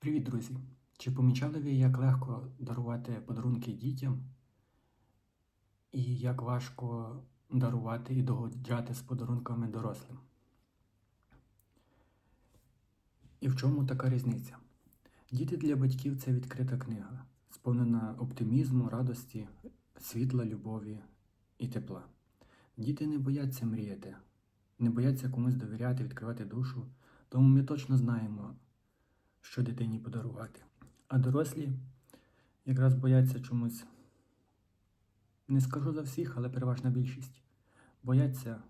Привіт, друзі! Чи помічали ви, як легко дарувати подарунки дітям, і як важко дарувати і догоджати з подарунками дорослим? І в чому така різниця? Діти для батьків це відкрита книга, сповнена оптимізму, радості, світла, любові і тепла. Діти не бояться мріяти, не бояться комусь довіряти, відкривати душу, тому ми точно знаємо, що дитині подарувати. А дорослі якраз бояться чомусь, не скажу за всіх, але переважна більшість. Бояться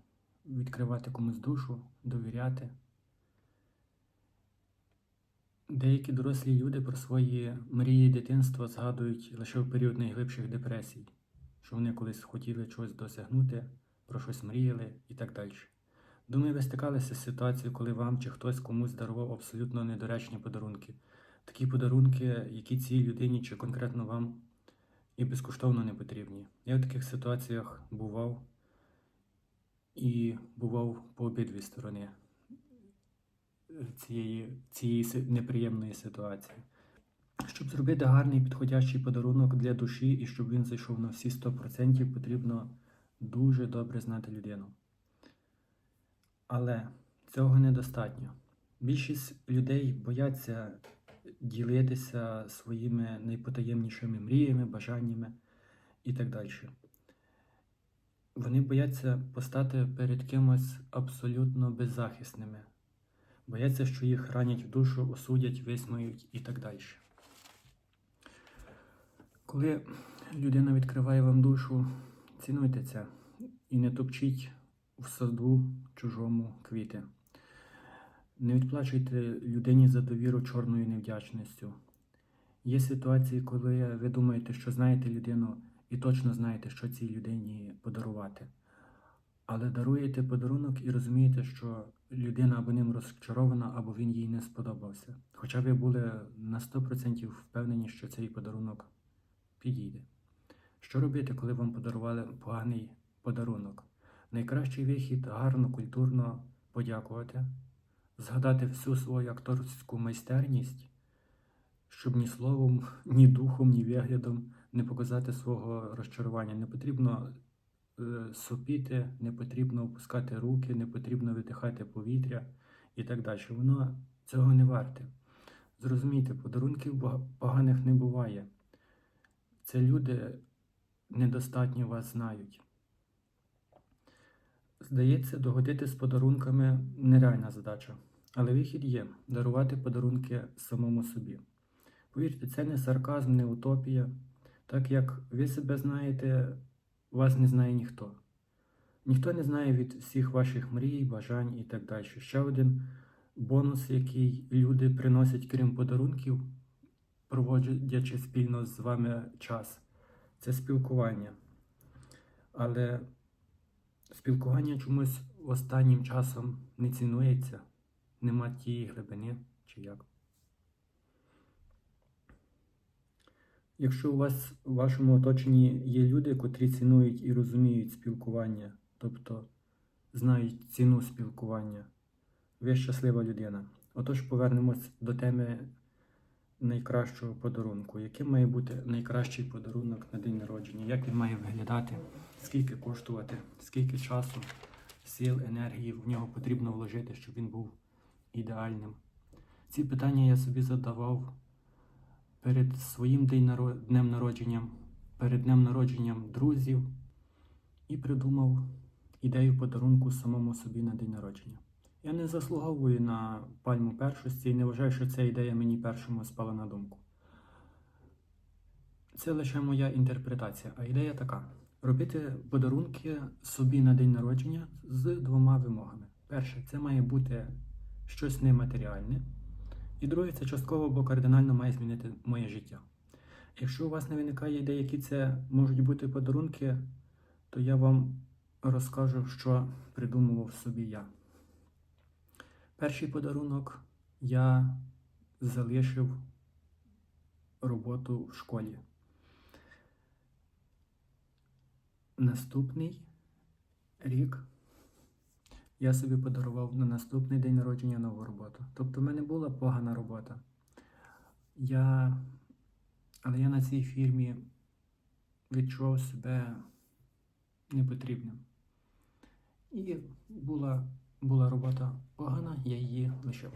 відкривати комусь душу, довіряти. Деякі дорослі люди про свої мрії дитинства згадують лише в період найглибших депресій, що вони колись хотіли чогось досягнути, про щось мріяли і так далі. Думаю, ви стикалися з ситуацією, коли вам чи хтось комусь дарував абсолютно недоречні подарунки. Такі подарунки, які цій людині чи конкретно вам і безкоштовно не потрібні. Я в таких ситуаціях бував і бував по обидві сторони цієї, цієї неприємної ситуації. Щоб зробити гарний підходящий подарунок для душі і щоб він зайшов на всі 100%, потрібно дуже добре знати людину. Але цього недостатньо. Більшість людей бояться ділитися своїми найпотаємнішими мріями, бажаннями і так далі. Вони бояться постати перед кимось абсолютно беззахисними, бояться, що їх ранять в душу, осудять, висміють і так далі. Коли людина відкриває вам душу, цінуйте це і не топчіть в саду чужому квіти. Не відплачуйте людині за довіру чорною невдячністю. Є ситуації, коли ви думаєте, що знаєте людину і точно знаєте, що цій людині подарувати. Але даруєте подарунок і розумієте, що людина або ним розчарована, або він їй не сподобався. Хоча ви були на 100% впевнені, що цей подарунок підійде. Що робити, коли вам подарували поганий подарунок? Найкращий вихід гарно, культурно подякувати, згадати всю свою акторську майстерність, щоб ні словом, ні духом, ні виглядом не показати свого розчарування. Не потрібно е, сопіти, не потрібно опускати руки, не потрібно видихати повітря і так далі. Воно цього не варте. Зрозумійте, подарунків поганих не буває. Це люди недостатньо вас знають. Здається, догодити з подарунками нереальна задача, але вихід є дарувати подарунки самому собі. Повірте, це не сарказм, не утопія. Так як ви себе знаєте, вас не знає ніхто. Ніхто не знає від всіх ваших мрій, бажань і так далі. Ще один бонус, який люди приносять, крім подарунків, проводячи спільно з вами час, це спілкування. Але спілкування чомусь останнім часом не цінується, нема тієї глибини чи як. Якщо у вас у вашому оточенні є люди, котрі цінують і розуміють спілкування, тобто знають ціну спілкування, ви щаслива людина. Отож повернемось до теми найкращого подарунку. Яким має бути найкращий подарунок на день народження? Як він має виглядати? Скільки коштувати? Скільки часу, сил, енергії в нього потрібно вложити, щоб він був ідеальним? Ці питання я собі задавав перед своїм днем народженням, перед днем народженням друзів і придумав ідею подарунку самому собі на день народження. Я не заслуговую на пальму першості і не вважаю, що ця ідея мені першому спала на думку. Це лише моя інтерпретація, а ідея така: робити подарунки собі на день народження з двома вимогами. Перше, це має бути щось нематеріальне. І друге, це частково або кардинально має змінити моє життя. Якщо у вас не виникає ідеї, які це можуть бути подарунки, то я вам розкажу, що придумував собі я. Перший подарунок я залишив роботу в школі. Наступний рік я собі подарував на наступний день народження нову роботу. Тобто в мене була погана робота. Я, але я на цій фірмі відчував себе непотрібним. І була, була робота погана, я її лишив.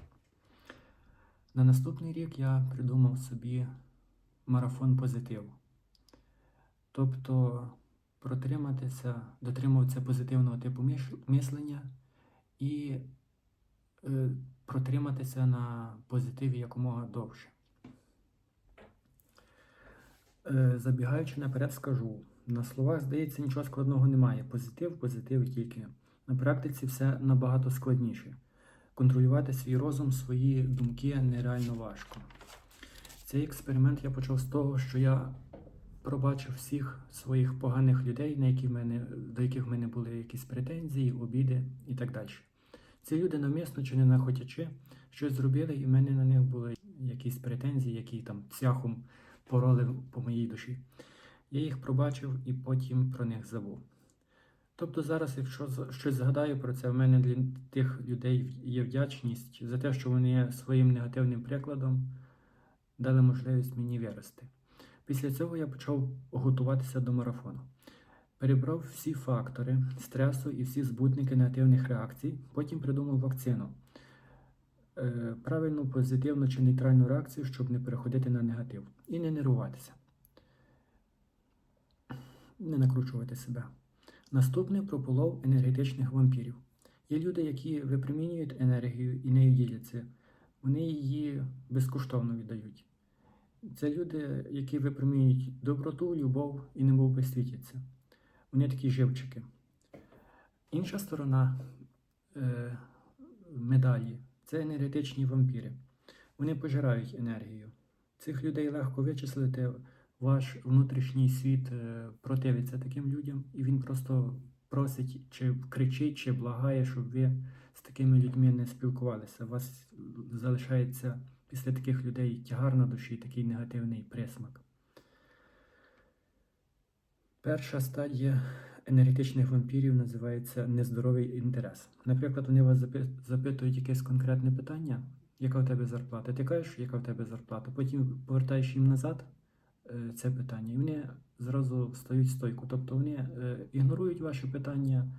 На наступний рік я придумав собі марафон позитиву. Тобто протриматися, дотримуватися позитивного типу мислення і е, протриматися на позитиві якомога довше. Е, забігаючи наперед, скажу: на словах, здається, нічого складного немає. Позитив, позитив тільки. На практиці все набагато складніше. Контролювати свій розум, свої думки нереально важко. Цей експеримент я почав з того, що я пробачив всіх своїх поганих людей, на які в мене, до яких в мене були якісь претензії, обіди і так далі. Ці люди навмисно чи не нахотячи щось зробили, і в мене на них були якісь претензії, які там цяхом пороли по моїй душі. Я їх пробачив і потім про них забув. Тобто зараз, якщо щось згадаю про це, в мене для тих людей є вдячність за те, що вони своїм негативним прикладом дали можливість мені вирости. Після цього я почав готуватися до марафону. Перебрав всі фактори стресу і всі збутники негативних реакцій, потім придумав вакцину. Е, правильну, позитивну чи нейтральну реакцію, щоб не переходити на негатив. І не нервуватися. Не накручувати себе. Наступний прополов енергетичних вампірів. Є люди, які випромінюють енергію і нею діляться. Вони її безкоштовно віддають. Це люди, які випромінюють доброту, любов і немов би світяться. Вони такі живчики. Інша сторона е, медалі це енергетичні вампіри. Вони пожирають енергію. Цих людей легко вичислити. Ваш внутрішній світ е, противиться таким людям, і він просто просить, чи кричить, чи благає, щоб ви з такими людьми не спілкувалися. У вас залишається після таких людей тягар на душі, такий негативний присмак. Перша стадія енергетичних вампірів називається нездоровий інтерес. Наприклад, вони вас запитують якесь конкретне питання, яка в тебе зарплата. Ти кажеш, яка в тебе зарплата. Потім повертаєш їм назад це питання, і вони зразу стають стойку. Тобто вони е, ігнорують ваші питання,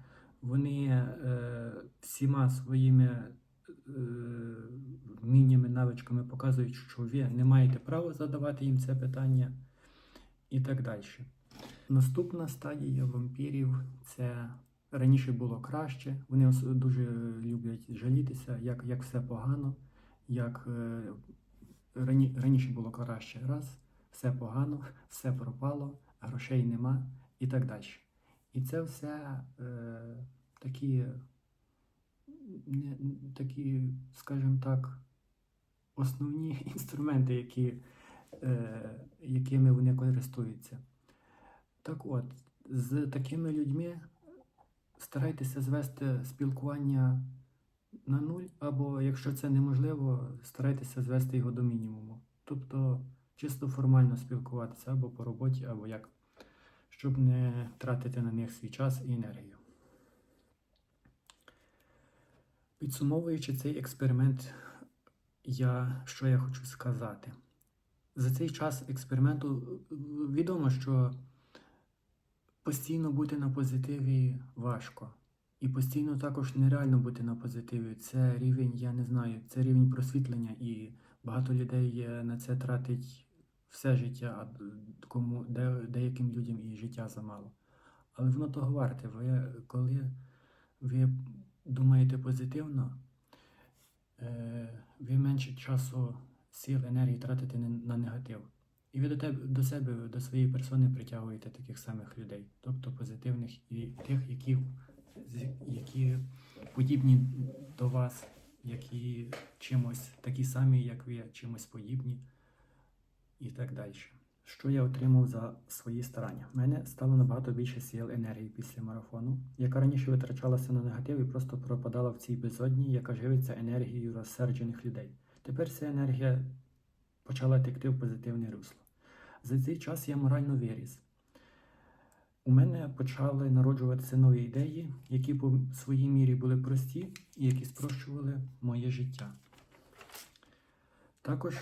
вони е, всіма своїми е, вміннями, навичками показують, що ви не маєте права задавати їм це питання і так далі. Наступна стадія вампірів це раніше було краще. Вони дуже люблять жалітися, як, як все погано, як е, рані, раніше було краще. Раз, все погано, все пропало, грошей нема і так далі. І це все е, такі, не, такі, скажімо так, основні інструменти, які, е, якими вони користуються. Так от, з такими людьми старайтеся звести спілкування на нуль, або якщо це неможливо, старайтеся звести його до мінімуму. Тобто чисто формально спілкуватися або по роботі, або як, щоб не тратити на них свій час і енергію. Підсумовуючи цей експеримент, я, що я хочу сказати. За цей час експерименту відомо, що постійно бути на позитиві важко. І постійно також нереально бути на позитиві. Це рівень, я не знаю, це рівень просвітлення, і багато людей на це тратить все життя, а кому де, деяким людям і життя замало. Але воно того варте. Ви коли ви думаєте позитивно, е, ви менше часу, сил, енергії тратите на- негатив. І ви до тебе до себе, до своєї персони притягуєте таких самих людей, тобто позитивних і тих, які, які подібні до вас, які чимось такі самі, як ви, чимось подібні, і так далі. Що я отримав за свої старання? У мене стало набагато більше сил енергії після марафону, яка раніше витрачалася на негатив і просто пропадала в цій безодні, яка живиться енергією розсерджених людей. Тепер ця енергія почала текти в позитивне русло. За цей час я морально виріс. У мене почали народжуватися нові ідеї, які по своїй мірі були прості і які спрощували моє життя. Також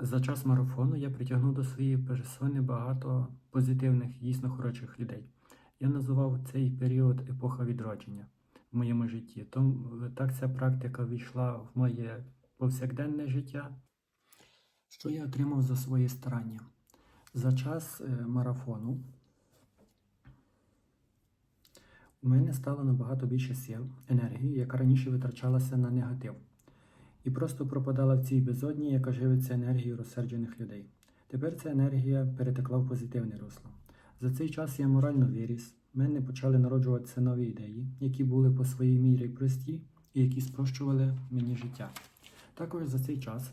За час марафону я притягнув до своєї персони багато позитивних, дійсно хороших людей. Я називав цей період епоха відродження в моєму житті. Тому так ця практика війшла в моє повсякденне життя. Що я отримав за свої старання? За час е, марафону у мене стало набагато більше сил, енергії, яка раніше витрачалася на негатив, і просто пропадала в цій безодні, яка живиться енергією розсерджених людей. Тепер ця енергія перетекла в позитивне русло. За цей час я морально виріс, в мене почали народжуватися нові ідеї, які були по своїй мірі прості і які спрощували мені життя. Також за цей час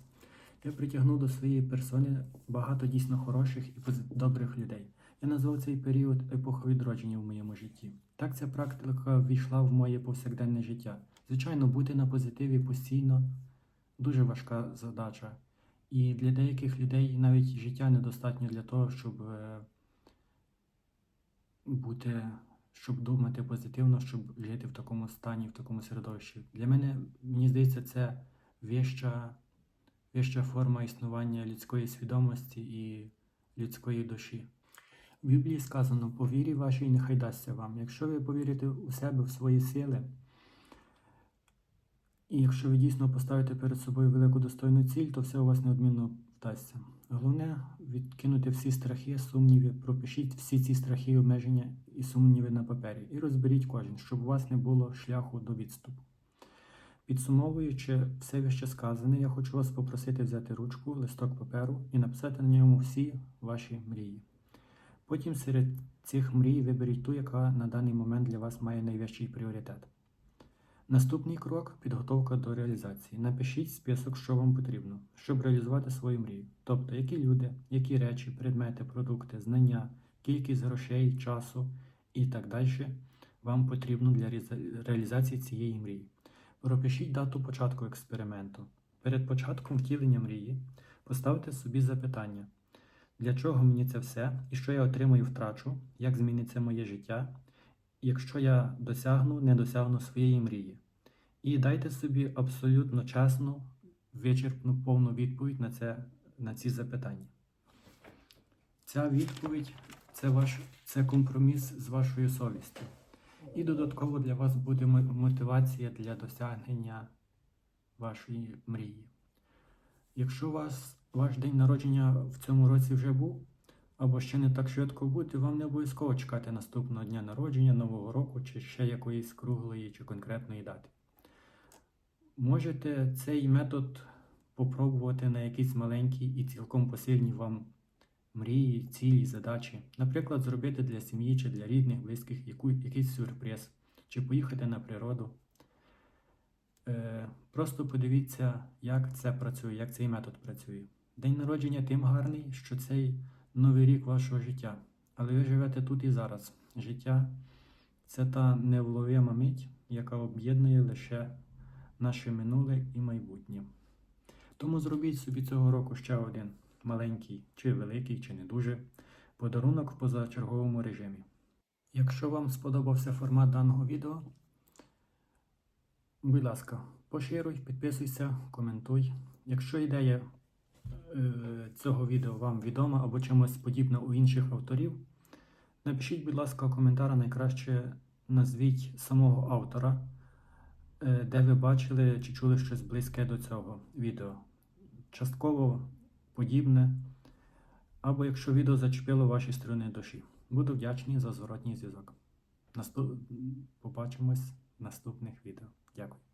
я притягнув до своєї персони багато дійсно хороших і добрих людей. Я назвав цей період епоха відродження в моєму житті. Так ця практика ввійшла в моє повсякденне життя. Звичайно, бути на позитиві постійно дуже важка задача. І для деяких людей навіть життя недостатньо для того, щоб е, бути, щоб думати позитивно, щоб жити в такому стані, в такому середовищі. Для мене, мені здається, це вища, вища форма існування людської свідомості і людської душі. В Біблії сказано: по вірі вашій нехай дасться вам. Якщо ви повірите у себе, в свої сили, і якщо ви дійсно поставите перед собою велику достойну ціль, то все у вас неодмінно вдасться. Головне відкинути всі страхи, сумніви, пропишіть всі ці страхи, обмеження і сумніви на папері, і розберіть кожен, щоб у вас не було шляху до відступу. Підсумовуючи все вище сказане, я хочу вас попросити взяти ручку, листок паперу і написати на ньому всі ваші мрії. Потім серед цих мрій виберіть ту, яка на даний момент для вас має найвищий пріоритет. Наступний крок підготовка до реалізації. Напишіть список, що вам потрібно, щоб реалізувати свою мрію. Тобто, які люди, які речі, предмети, продукти, знання, кількість грошей, часу і так далі вам потрібно для реалізації цієї мрії. Пропишіть дату початку експерименту. Перед початком втілення мрії поставте собі запитання, для чого мені це все і що я отримаю, втрачу, як зміниться моє життя, якщо я досягну, не досягну своєї мрії. І дайте собі абсолютно чесну, вичерпну, повну відповідь на, це, на ці запитання. Ця відповідь це, ваш, це компроміс з вашою совістю. І додатково для вас буде мотивація для досягнення вашої мрії. Якщо у вас ваш день народження в цьому році вже був, або ще не так швидко буде, вам не обов'язково чекати наступного дня народження, Нового року чи ще якоїсь круглої чи конкретної дати. Можете цей метод попробувати на якісь маленькі і цілком посильні вам мрії, цілі, задачі. Наприклад, зробити для сім'ї чи для рідних, близьких якийсь сюрприз, чи поїхати на природу. Е, просто подивіться, як це працює, як цей метод працює. День народження тим гарний, що цей новий рік вашого життя. Але ви живете тут і зараз. Життя це та невловима мить, яка об'єднує лише наше минуле і майбутнє. Тому зробіть собі цього року ще один маленький, чи великий, чи не дуже подарунок в позачерговому режимі. Якщо вам сподобався формат даного відео, будь ласка, поширюй, підписуйся, коментуй. Якщо ідея цього відео вам відома або чимось подібне у інших авторів, напишіть, будь ласка, коментар, а найкраще назвіть самого автора, е, де ви бачили чи чули щось близьке до цього відео. Частково подібне, або якщо відео зачепило ваші сторони душі. Буду вдячний за зворотній зв'язок. Наступ... Побачимось в наступних відео. Дякую.